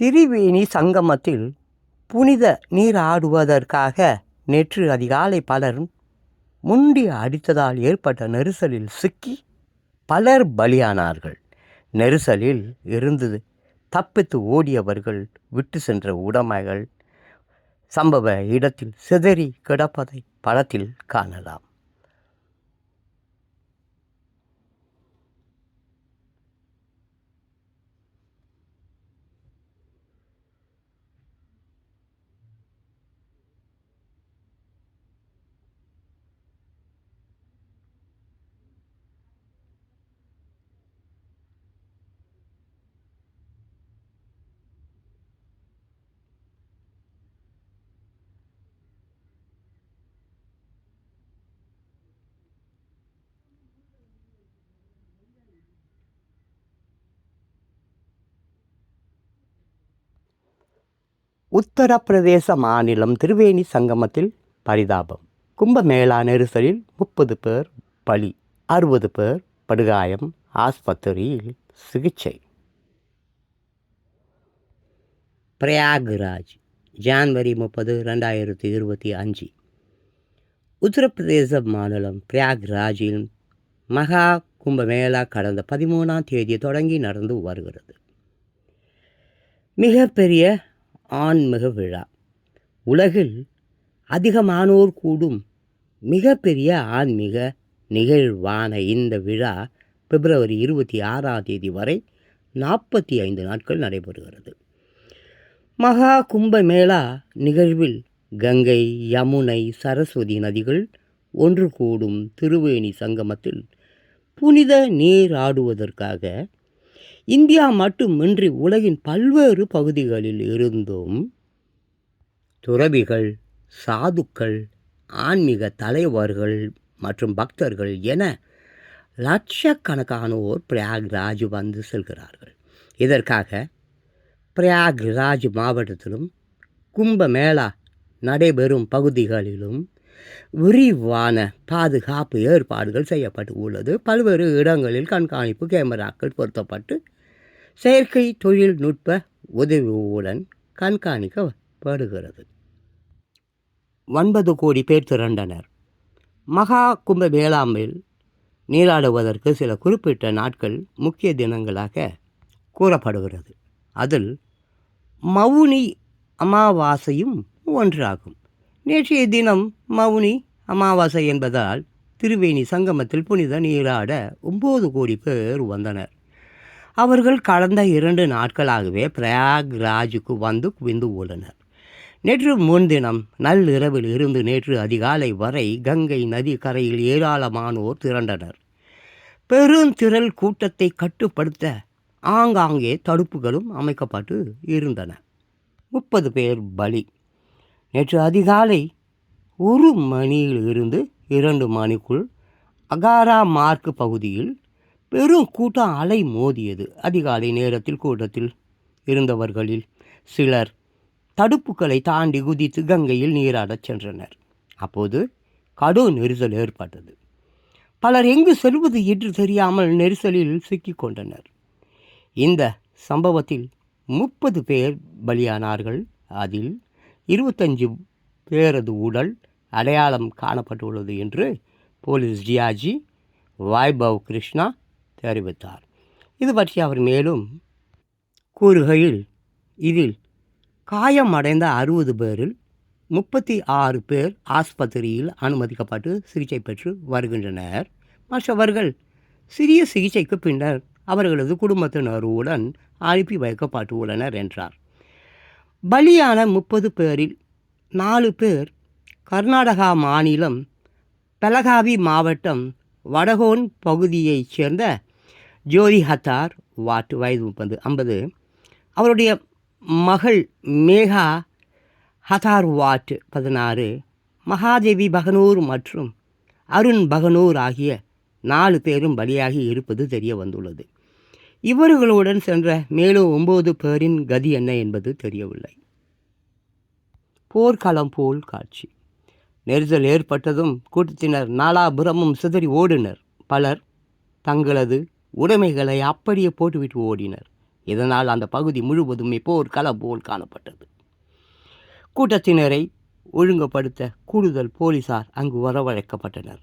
திரிவேணி சங்கமத்தில் புனித நீராடுவதற்காக நேற்று அதிகாலை பலர் முண்டி அடித்ததால் ஏற்பட்ட நெரிசலில் சிக்கி பலர் பலியானார்கள். நெரிசலில் இருந்து தப்பித்து ஓடியவர்கள் விட்டு சென்ற உடைமைகள் சம்பவ இடத்தில் சிதறி கிடப்பதை படத்தில் காணலாம். உத்தரப்பிரதேச மாநிலம் திருவேணி சங்கமத்தில் பரிதாபம். கும்பமேளா நெரிசலில் முப்பது பேர் பலி அறுபது பேர் படுகாயம் ஆஸ்பத்திரியில் சிகிச்சை. பிரயாக்ராஜ் ஜான்வரி முப்பது ரெண்டாயிரத்தி இருபத்தி அஞ்சு. உத்தரப்பிரதேச மாநிலம் பிரயாக்ராஜில் மகா கும்பமேளா கடந்த பதிமூணாம் தேதி தொடங்கி நடந்து வருகிறது. மிகப்பெரிய ஆன்மீக விழா. உலகில் அதிகமானோர் கூடும் மிகப்பெரிய ஆன்மீக நிகழ்வான இந்த விழா பிப்ரவரி இருபத்தி ஆறாம் தேதி வரை நாற்பத்தி ஐந்து நாட்கள் நடைபெறுகிறது. மகா கும்பமேளா நிகழ்வில் கங்கை யமுனை சரஸ்வதி நதிகள் ஒன்று கூடும் திருவேணி சங்கமத்தில் புனித நீராடுவதற்காக இந்தியா மட்டுமின்றி உலகின் பல்வேறு பகுதிகளில் இருந்தும் துறவிகள் சாதுக்கள் ஆன்மீக தலைவர்கள் மற்றும் பக்தர்கள் என லட்சக்கணக்கானோர் பிரயாக்ராஜ் வந்து செல்கிறார்கள். இதற்காக பிரயாக்ராஜ் மாவட்டத்திலும் கும்பமேளா நடைபெறும் பகுதிகளிலும் விரிவான பாதுகாப்பு ஏற்பாடுகள் செய்யப்பட்டு உள்ளது பல்வேறு இடங்களில் கண்காணிப்பு கேமராக்கள் பொருத்தப்பட்டு செயற்கை தொழில்நுட்ப உதவியுடன் கண்காணிக்கப்படுகிறது. ஒன்பது கோடி பேர் திரண்டனர். மகா கும்ப வேளாண்மையில் நீராடுவதற்கு சில குறிப்பிட்ட நாட்கள் முக்கிய தினங்களாக கூறப்படுகிறது. அதில் மவுனி அமாவாசையும் ஒன்றாகும். நேற்றைய தினம் மவுனி அமாவாசை என்பதால் திருவேணி சங்கமத்தில் புனித நீராட ஒம்பது கோடி பேர் வந்தனர். அவர்கள் கடந்த இரண்டு நாட்களாகவே பிரயாக்ராஜுக்கு வந்து குவிந்து உள்ளனர் நேற்று முன்தினம் நள்ளிரவில் இருந்து நேற்று அதிகாலை வரை கங்கை நதி கரையில் ஏராளமானோர் திரண்டனர். பெருந்திரள் கூட்டத்தை கட்டுப்படுத்த ஆங்காங்கே தடுப்புகளும் அமைக்கப்பட்டு இருந்தன. முப்பது பேர் பலி. நேற்று அதிகாலை ஒரு மணியில் இருந்து இரண்டு மணிக்குள் அகாரா மார்க் பகுதியில் பெரும் கூட்டம் அலை மோதியது. அதிகாலை நேரத்தில் கூட்டத்தில் இருந்தவர்களில் சிலர் தடுப்புகளை தாண்டி குதித்து கங்கையில் நீராடச் சென்றனர். அப்போது கடும் நெரிசல் ஏற்பட்டது. பலர் எங்கு செல்வது என்று தெரியாமல் நெரிசலில் சிக்கிக் கொண்டனர். இந்த சம்பவத்தில் முப்பது பேர் பலியானார்கள். அதில் இருபத்தஞ்சு பேரது உடல் அடையாளம் காணப்பட்டுள்ளது என்று போலீஸ் ஜியாஜி வைபவ் கிருஷ்ணா தெரிவித்தார். இது பற்றி அவர் மேலும் கூறுகையில் இதில் காயமடைந்த அறுபது பேரில் முப்பத்தி ஆறு பேர் ஆஸ்பத்திரியில் அனுமதிக்கப்பட்டு சிகிச்சை பெற்று வருகின்றனர். மற்றவர்கள் சிறிய சிகிச்சைக்கு பின்னர் அவர்களது குடும்பத்தினருடன் அனுப்பி வைக்கப்பட்டு உள்ளனர் என்றார். பலியான முப்பது பேரில் நாலு பேர் கர்நாடகா மாநிலம் பெலகாவி மாவட்டம் வடகோன் பகுதியைச் சேர்ந்த ஜோதி ஹத்தார் வாட்டு வயது முப்பது ஐம்பது. அவருடைய மகள் மேகா ஹதார் வாட் பதினாறு. மகாதேவி பகனூர் மற்றும் அருண் பகனூர் ஆகிய நாலு பேரும் பலியாகி இருப்பது தெரிய வந்துள்ளது. இவர்களுடன் சென்ற மேலும் ஒன்பது பேரின் கதி என்ன என்பது தெரியவில்லை. போர்க்களம் போல் காட்சி. நெரிசல் ஏற்பட்டதும் கூட்டத்தினர் நாலாபுரமும் சிதறி ஓடினர். பலர் தங்களது உடைமைகளை அப்படியே போட்டுவிட்டு ஓடினர். இதனால் அந்த பகுதி முழுவதுமே போர்க்களம் போல் காணப்பட்டது. கூட்டத்தினரை ஒழுங்குபடுத்த கூடுதல் போலீசார் அங்கு வரவழைக்கப்பட்டனர்.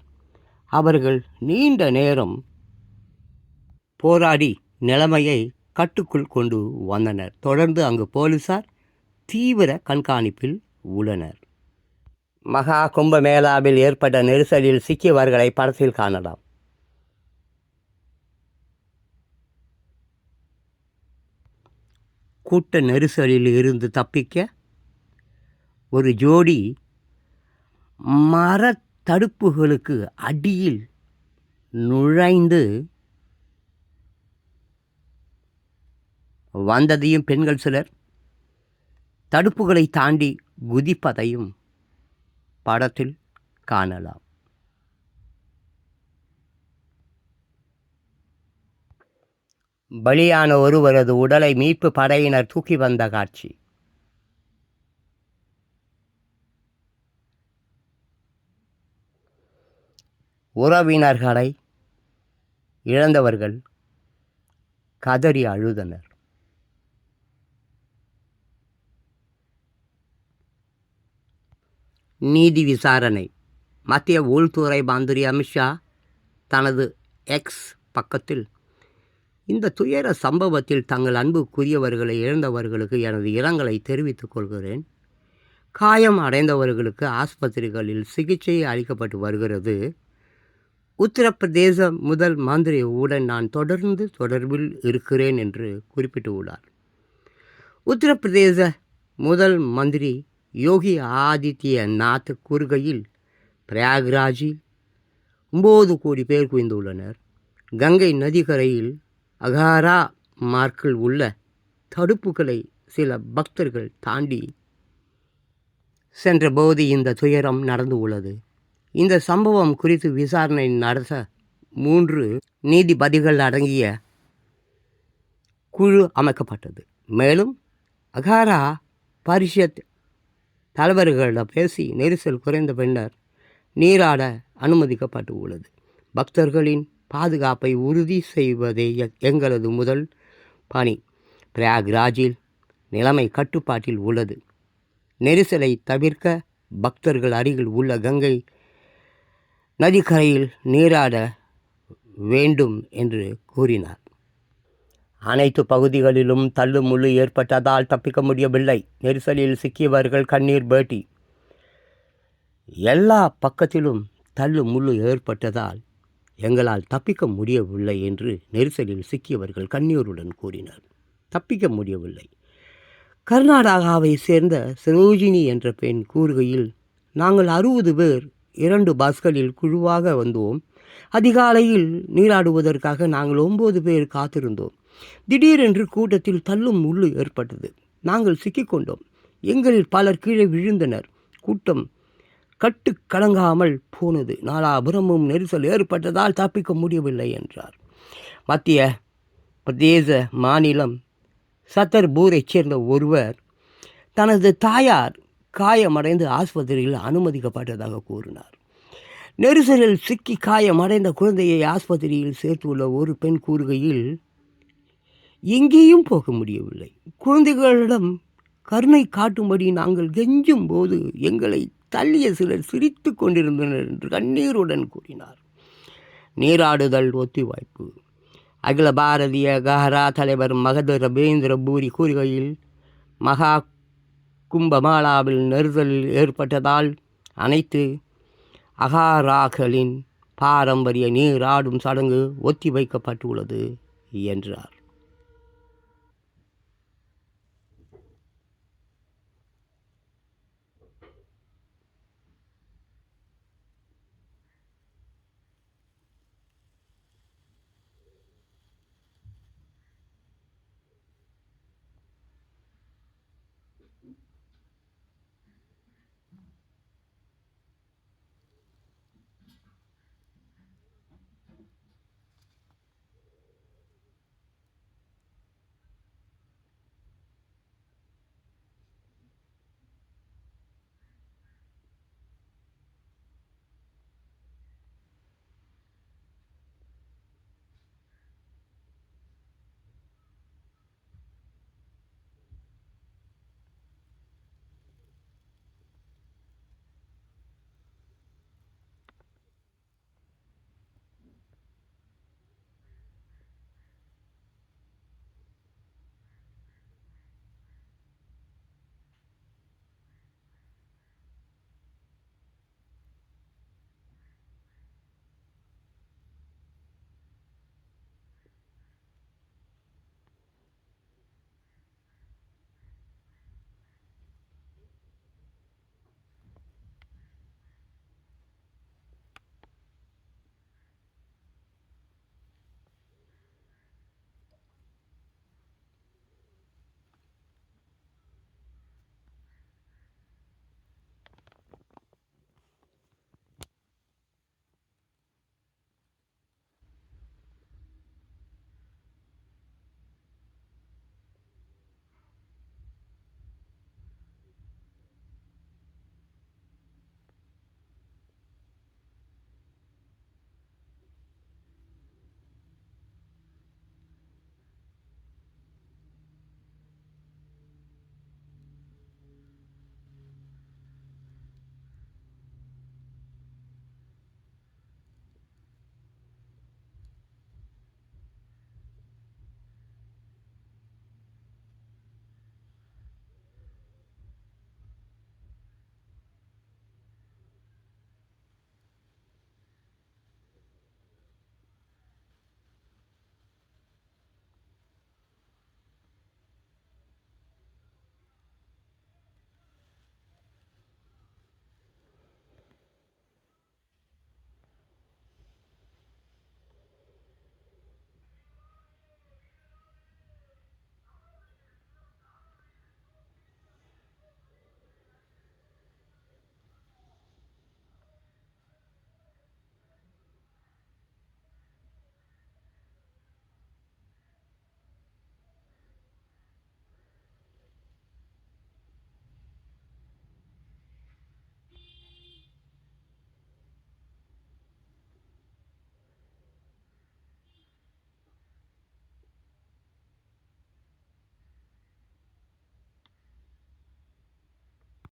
அவர்கள் நீண்ட நேரம் போராடி நிலைமையை கட்டுக்குள் கொண்டு வந்தனர். தொடர்ந்து அங்கு போலீசார் தீவிர கண்காணிப்பில் உள்ளனர். மகா கும்ப மேளாவில் ஏற்பட்ட நெரிசலில் சிக்கியவர்களை படத்தில் காணலாம். கூட்ட நெரிசலில் இருந்து தப்பிக்க ஒரு ஜோடி மரத் தடுப்புகளுக்கு அடியில் நுழைந்து வந்ததையும் பெண்கள் சிலர் தடுப்புகளை தாண்டி குதிப்பதையும் படத்தில் காணலாம். பலியான ஒருவரது உடலை மீட்பு படையினர் தூக்கி வந்த காட்சி. உறவினர்களை இழந்தவர்கள் கதறி அழுதனர். நீதி விசாரணை. மத்திய உள்துறை மந்திரி அமித்ஷா தனது எக்ஸ் பக்கத்தில் இந்த துயர சம்பவத்தில் தங்கள் அன்புக்குரியவர்களை இழந்தவர்களுக்கு எனது இரங்கலை தெரிவித்துக் கொள்கிறேன். காயம் அடைந்தவர்களுக்கு ஆஸ்பத்திரிகளில் சிகிச்சை அளிக்கப்பட்டு வருகிறது. உத்தரப்பிரதேச முதல் மந்திரி உடன் நான் தொடர்ந்து தொடர்பில் இருக்கிறேன் என்று குறிப்பிட்டுள்ளார். உத்தரப்பிரதேச முதல் மந்திரி யோகி ஆதித்யநாத் கூறுகையில் பிரயாக்ராஜில் ஒம்பது கோடி பேர் குவிந்துள்ளனர். கங்கை நதிக்கரையில் அகாரா மார்க்கில் உள்ள தடுப்புகளை சில பக்தர்கள் தாண்டி சென்றபோது இந்த துயரம் நடந்து உள்ளது. இந்த சம்பவம் குறித்து விசாரணை நடத்த மூன்று நீதிபதிகள் அடங்கிய குழு அமைக்கப்பட்டது. மேலும் அகாரா பரிஷத் தலைவர்களிடம் பேசி நெரிசல் குறைந்த பின்னர் நீராட அனுமதிக்கப்பட்டு உள்ளது. பக்தர்களின் பாதுகாப்பை உறுதி செய்வதே எங்களது முதல் பணி. பிரயாக்ராஜில் நிலைமை கட்டுப்பாட்டில் உள்ளது. நெரிசலை தவிர்க்க பக்தர்கள் அருகில் உள்ள கங்கை நதிக்கரையில் நீராட வேண்டும் என்று கூறினார். அனைத்து பகுதிகளிலும் தள்ளுமுள்ளு ஏற்பட்டதால் தப்பிக்க முடியவில்லை. நெரிசலில் சிக்கியவர்கள் கண்ணீர் பேட்டி. எல்லா பக்கத்திலும் தள்ளு முள்ளு ஏற்பட்டதால் எங்களால் தப்பிக்க முடியவில்லை என்று நெரிசலில் சிக்கியவர்கள் கண்ணீருடன் கூறினர். தப்பிக்க முடியவில்லை. கர்நாடகாவை சேர்ந்த சரோஜினி என்ற பெண் கூறுகையில் நாங்கள் அறுபது பேர் இரண்டு பஸ்களில் குழுவாக வந்தோம். அதிகாலையில் நீராடுவதற்காக நாங்கள் ஒம்பது பேர் காத்திருந்தோம். திடீரென்று கூட்டத்தில் தள்ளும் முள்ளு ஏற்பட்டது. நாங்கள் சிக்கிக்கொண்டோம். எங்களில் பலர் கீழே விழுந்தனர். கூட்டம் கட்டு கலங்காமல் போனது. நாலாபுரமும் நெரிசல் ஏற்பட்டதால் தப்பிக்க முடியவில்லை என்றார். மத்திய பிரதேச மாநிலம் சத்தர்பூரைச் சேர்ந்த ஒருவர் தனது தாயார் காயமடைந்து ஆஸ்பத்திரியில் அனுமதிக்கப்பட்டதாக கூறினார். நெரிசலில் சிக்கி காயமடைந்த குழந்தையை ஆஸ்பத்திரியில் சேர்த்துள்ள ஒரு பெண் கூறுகையில் எங்கேயும் போக முடியவில்லை. குழந்தைகளிடம் கருணை காட்டும்படி நாங்கள் கெஞ்சும் போது எங்களை தள்ளிய சிலர் சிரித்து கொண்டிருந்தனர் என்று கண்ணீருடன் கூறினார். நீராடுதல் ஒத்திவாய்ப்பு அகில பாரதிய கஹரா தலைவர் மகத ரபேந்திர பூரி கூறுகையில் மகா கும்பமாலாவில் நெருதல் ஏற்பட்டதால் அனைத்து அகாராக்களின் பாரம்பரிய நீராடும் சடங்கு ஒத்திவைக்கப்பட்டுள்ளது என்றார்.